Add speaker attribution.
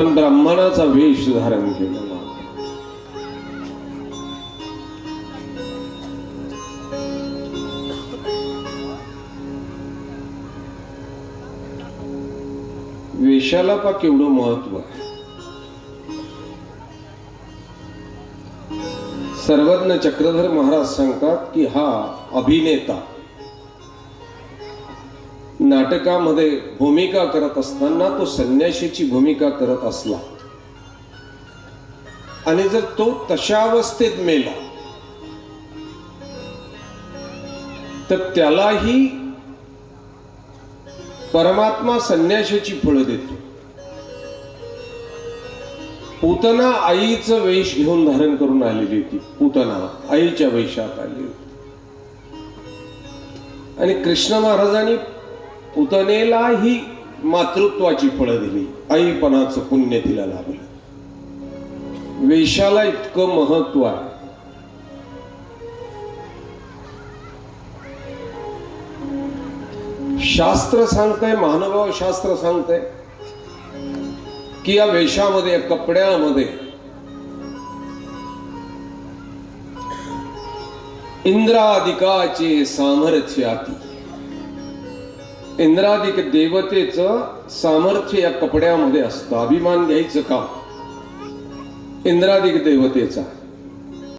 Speaker 1: पण ब्राह्मणाचा वेश धारण केलेला. वेशाला पा केवढं महत्त्व आहे. सर्वज्ञ चक्रधर महाराज सांगतात की हा अभिनेता नाटकामध्ये भूमिका करत असताना तो संन्याशीची भूमिका करत असला. आणि जर तो तशा अवस्थेत मेला तर त्यालाही परमात्मा संन्याशाची फळं देतो. पुतना आईचं वेश घेऊन धारण करून आलेली होती. पुतना आईच्या वेशात आली होती. आणि कृष्ण महाराजांनी उतनेला ही मातृत्वाची फळं दिली. आईपणाचं पुण्य तिला लाभलं. वेशाला इतकं महत्त्व आहे. शास्त्र सांगतंय महानुभाव शास्त्र सांगतंय की या वेशामध्ये या कपड्यामध्ये इंद्रादिकाचे सामर्थ्य आती इंद्रादिक देवतेचं सामर्थ्य या कपड्यामध्ये असतं. अभिमान घ्यायचं का? इंद्रादिक देवतेचा.